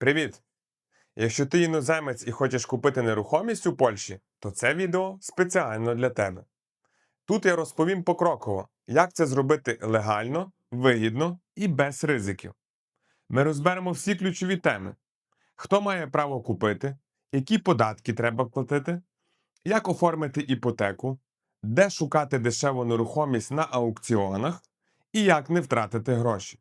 Привіт! Якщо ти іноземець і хочеш купити нерухомість у Польщі, то це відео спеціально для тебе. Тут я розповім покроково, як це зробити легально, вигідно і без ризиків. Ми розберемо всі ключові теми: хто має право купити, які податки треба платити, як оформити іпотеку, де шукати дешеву нерухомість на аукціонах і як не втратити гроші.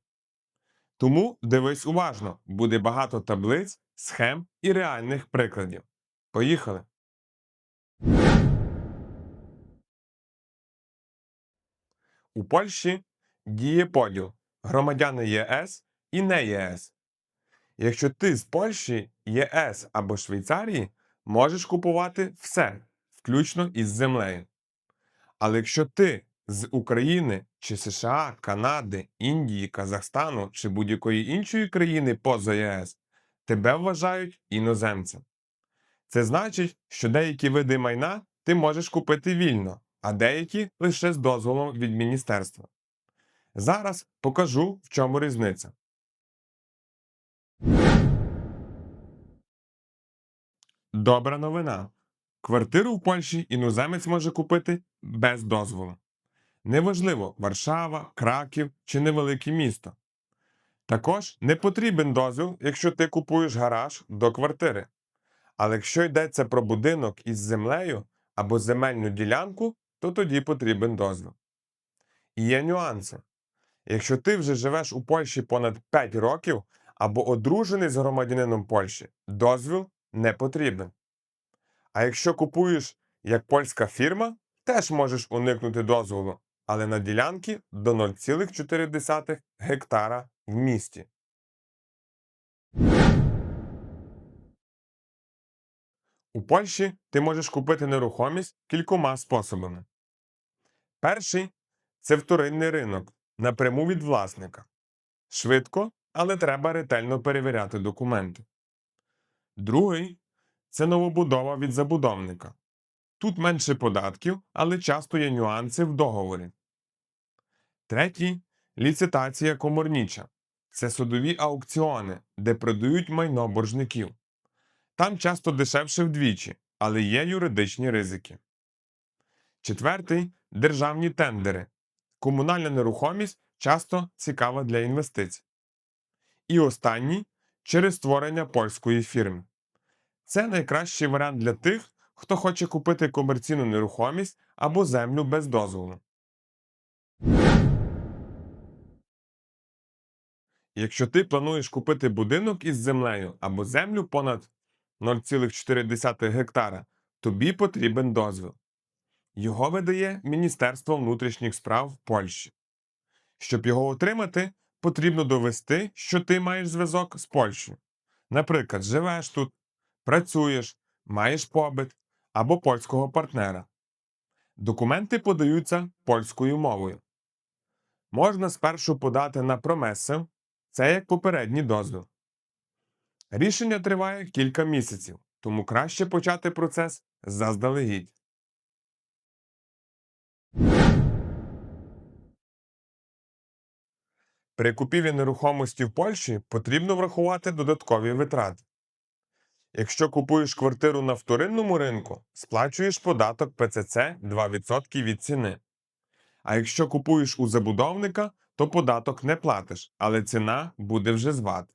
Тому дивись уважно, буде багато таблиць, схем і реальних прикладів. Поїхали! У Польщі діє поділ громадяни ЄС і не ЄС. Якщо ти з Польщі, ЄС або Швейцарії, можеш купувати все, включно із землею. Але якщо ти з України чи США, Канади, Індії, Казахстану чи будь-якої іншої країни поза ЄС, тебе вважають іноземцем. Це значить, що деякі види майна ти можеш купити вільно, а деякі лише з дозволом від міністерства. Зараз покажу, в чому різниця. Добра новина. Квартиру в Польщі іноземець може купити без дозволу. Неважливо, Варшава, Краків чи невелике місто. Також не потрібен дозвіл, якщо ти купуєш гараж до квартири. Але якщо йдеться про будинок із землею або земельну ділянку, то тоді потрібен дозвіл. І є нюанси. Якщо ти вже живеш у Польщі понад 5 років або одружений з громадянином Польщі, дозвіл не потрібен. А якщо купуєш як польська фірма, теж можеш уникнути дозволу, але на ділянки до 0,4 гектара в місті. У Польщі ти можеш купити нерухомість кількома способами. Перший це вторинний ринок напряму від власника. Швидко, але треба ретельно перевіряти документи. Другий це новобудова від забудовника. Тут менше податків, але часто є нюанси в договорі. Третій ліцитація коморніча. Це судові аукціони, де продають майно боржників. Там часто дешевше вдвічі, але є юридичні ризики. Четвертий державні тендери. Комунальна нерухомість часто цікава для інвестицій. І останній через створення польської фірми. Це найкращий варіант для тих, хто хоче купити комерційну нерухомість або землю без дозволу. Якщо ти плануєш купити будинок із землею або землю понад 0,4 гектара, тобі потрібен дозвіл. Його видає Міністерство внутрішніх справ Польщі. Щоб його отримати, потрібно довести, що ти маєш зв'язок з Польщею. Наприклад, живеш тут, працюєш, маєш побит або польського партнера. Документи подаються польською мовою. Можна спершу подати на промеси, це як попередній дозвіл. Рішення триває кілька місяців, тому краще почати процес заздалегідь. При купівлі нерухомості в Польщі потрібно врахувати додаткові витрати. Якщо купуєш квартиру на вторинному ринку, сплачуєш податок ПЦЦ 2% від ціни. А якщо купуєш у забудовника, то податок не платиш, але ціна буде вже з ВАТ.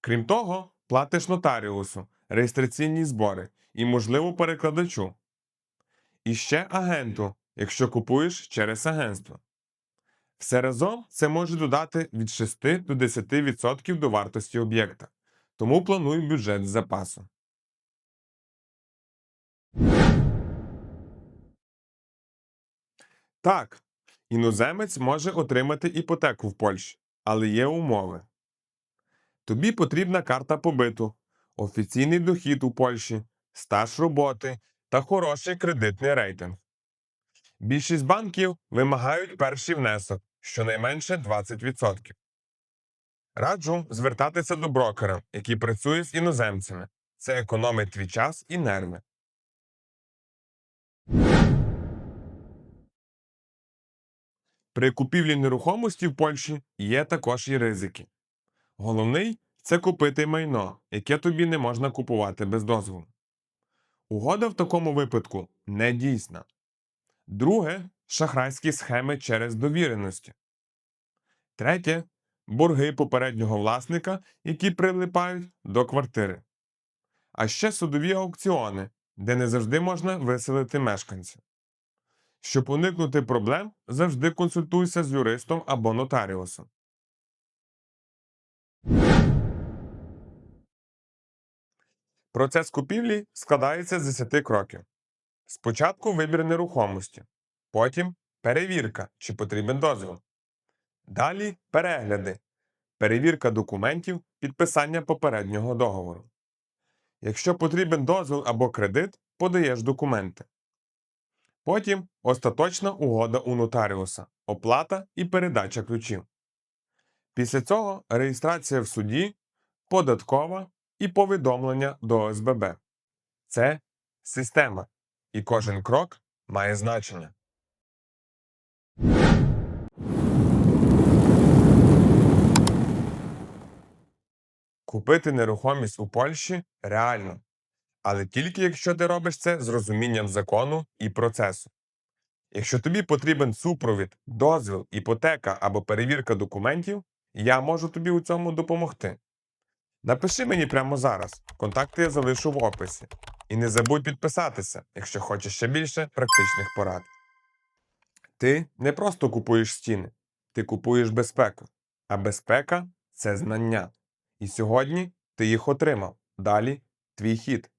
Крім того, платиш нотаріусу, реєстраційні збори і, можливо, перекладачу. І ще агенту, якщо купуєш через агентство. Все разом це може додати від 6 до 10% до вартості об'єкта, тому плануй бюджет з запасу. Так, іноземець може отримати іпотеку в Польщі, але є умови. Тобі потрібна карта побиту, офіційний дохід у Польщі, стаж роботи та хороший кредитний рейтинг. Більшість банків вимагають перший внесок щонайменше 20%. Раджу звертатися до брокера, який працює з іноземцями. Це економить твій час і нерви. При купівлі нерухомості в Польщі є також і ризики. Головний це купити майно, яке тобі не можна купувати без дозволу. Угода в такому випадку не дійсна. Друге шахрайські схеми через довіреності. Третє борги попереднього власника, які прилипають до квартири. А ще судові аукціони, де не завжди можна виселити мешканця. Щоб уникнути проблем, завжди консультуйся з юристом або нотаріусом. Процес купівлі складається з 10 кроків. Спочатку вибір нерухомості, потім перевірка, чи потрібен дозвіл. Далі перегляди, перевірка документів, підписання попереднього договору. Якщо потрібен дозвіл або кредит, подаєш документи. Потім остаточна угода у нотаріуса, оплата і передача ключів. Після цього реєстрація в суді, податкова і повідомлення до ОСББ. Це система, і кожен крок має значення. Купити нерухомість у Польщі реально, але тільки якщо ти робиш це з розумінням закону і процесу. Якщо тобі потрібен супровід, дозвіл, іпотека або перевірка документів, я можу тобі у цьому допомогти. Напиши мені прямо зараз, контакти я залишу в описі. І не забудь підписатися, якщо хочеш ще більше практичних порад. Ти не просто купуєш стіни, ти купуєш безпеку. А безпека це знання. І сьогодні ти їх отримав. Далі твій хід.